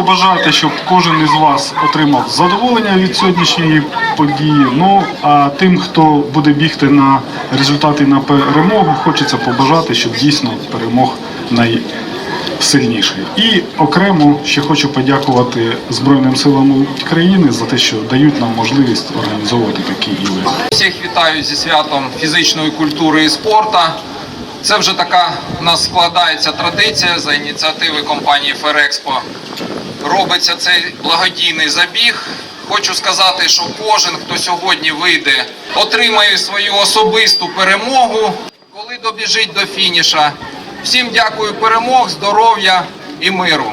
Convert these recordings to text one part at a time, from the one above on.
побажати, щоб кожен із вас отримав задоволення від сьогоднішньої події. Ну а тим, хто буде бігти на результати на перемогу, хочеться побажати, щоб дійсно перемог найсильніший. І окремо ще хочу подякувати Збройним силам України за те, що дають нам можливість організовувати такі івенти. Всіх вітаю зі святом фізичної культури і спорту. Це вже така у нас складається традиція за ініціативи компанії Ферекспо. Робиться цей благодійний забіг. Хочу сказати, що кожен, хто сьогодні вийде, отримає свою особисту перемогу, коли добіжить до фініша. Всім дякую перемог, здоров'я і миру.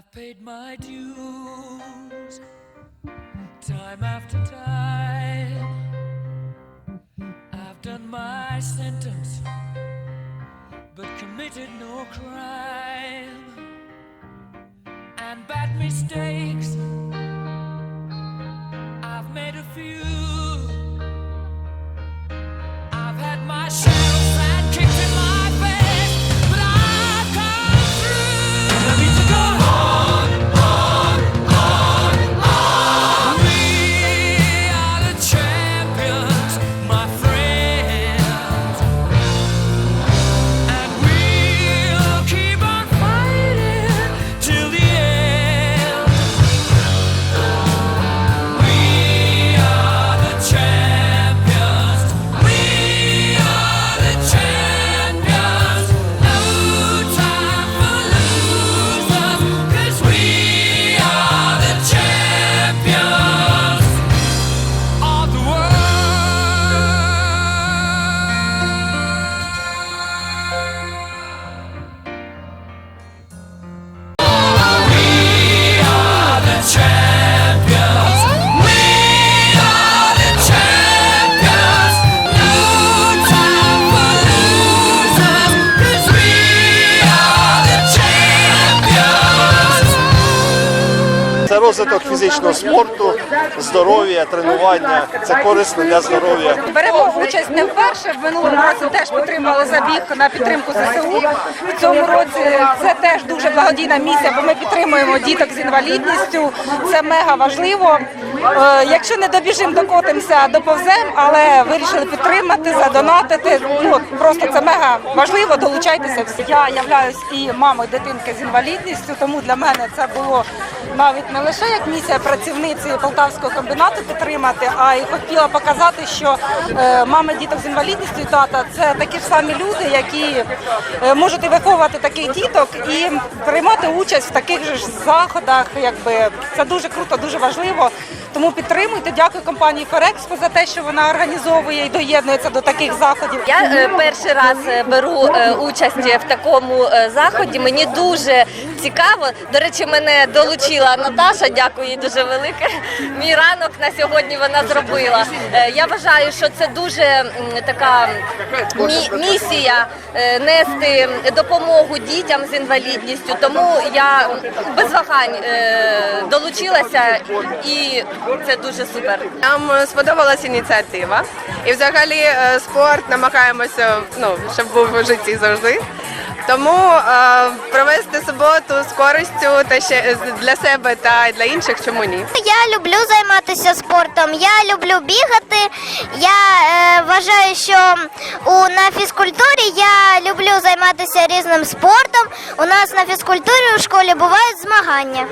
Paid my dues time after time. I've done my sentence, but committed no crime. And bad mistakes, I've made a few. I've had my share розвиток фізичного спорту, здоров'я, тренування. Це корисно для здоров'я. Беремо участь не вперше. В минулому році теж підтримали забіг на підтримку ЗСУ. В цьому році це теж дуже благодійна місія, бо ми підтримуємо діток з інвалідністю. Це мега важливо. Е, Якщо не добіжимо, докотимося, доповземо, але вирішили підтримати, задонатити. Ну просто це мега важливо. Долучайтеся всі. Я являюсь і мамою дитинки з інвалідністю, тому для мене це було навіть не лише як місія працівниці полтавського комбінату підтримати, а й хотіла показати, що е, мами діток з інвалідністю і тата це такі ж самі люди, які е, можуть і виховувати таких діток і приймати участь в таких же ж заходах. Якби це дуже круто, дуже важливо. Тому підтримуйте. Дякую компанії Ферекспо за те, що вона організовує і доєднується до таких заходів. Я е, перший раз беру участь в такому заході. Мені дуже цікаво. До речі, мене долучила Наташа. Дякую їй дуже велике. Мій ранок на сьогодні вона зробила. Е, Я вважаю, що це дуже така місія е, нести допомогу дітям з інвалідністю. Тому я без вагань е, долучилася, і це дуже супер. Нам сподобалась ініціатива, і взагалі спорт намагаємося, ну щоб був у житті завжди. Тому провести суботу з користю та ще для себе та для інших, чому ні? Я люблю займатися спортом. Я люблю бігати. Я е, вважаю, що у на фізкультурі я люблю займатися різним спортом. У нас на фізкультурі у школі бувають змагання.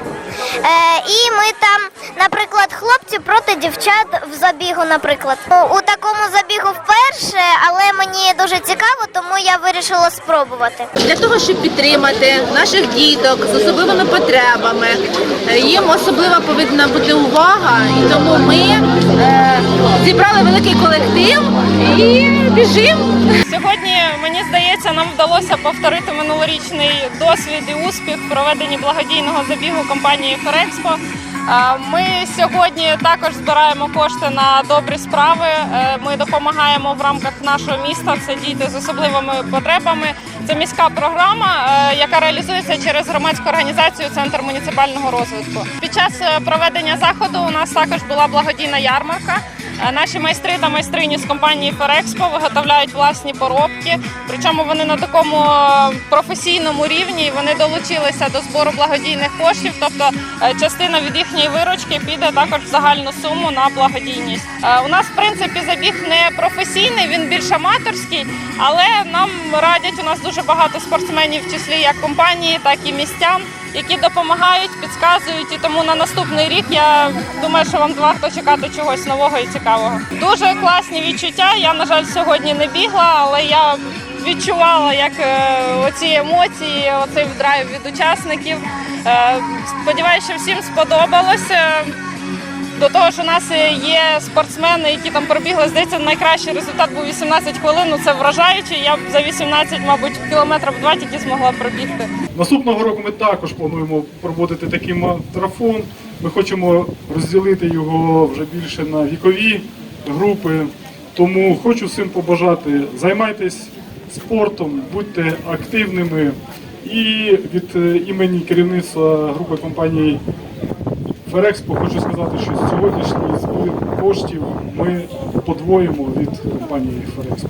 Е, і ми там, наприклад, хлопці проти дівчат в забігу, наприклад. У, у такому забігу вперше, але мені дуже цікаво, тому я вирішила спробувати. для того, щоб підтримати наших діток з особливими потребами. Е, Їм особлива повинна бути увага, і тому ми е, зібрали великий колектив і біжимо. Сьогодні мені здається, нам вдалося повторити минулорічний досвід і успіх в благодійного забігу компанії Ферекспо. Е, Ми сьогодні також збираємо кошти на добрі справи. Е, Ми допомагаємо в рамках нашого міста. Це діти з особливими потребами. Це міська програма, е, яка реалізується через громадську організацію Центр муніципального розвитку. Під час проведення заходу у нас також була благодійна ярмарка. Е, Наші майстри та майстрині з компанії Ферекспо виготовляють власні поробки. Причому вони на такому е, професійному рівні вони долучилися до збору благодійних коштів. Тобто е, частина від їхньої виручки піде також в загальну суму на благодійність. У нас в принципі забіг не професійний, він більш аматорський, але нам радять у нас дуже багато спортсменів, в числі як компанії, так і містян. Які допомагають, підказують, і тому на наступний рік я думаю, що вам варто чекати чогось нового і цікавого. Дуже класні відчуття. Я на жаль сьогодні не бігла, але я відчувала, як е, оці емоції, оцей драйв від учасників. Е, Сподіваюся, що всім сподобалося. До того ж, у нас е, є спортсмени, які там пробігли. Здається, найкращий результат був 18 хвилин. Ну це вражаюче. Я б за 18, мабуть, кілометрів два тільки змогла пробігти. Наступного року ми також плануємо проводити такий марафон. Ми хочемо розділити його вже більше на вікові групи. Тому хочу всім побажати, займайтесь спортом, будьте активними. І від е, імені керівництва групи компанії Ферекспо хочу сказати, що сьогоднішній збір коштів ми подвоїмо від компанії Ферекспо.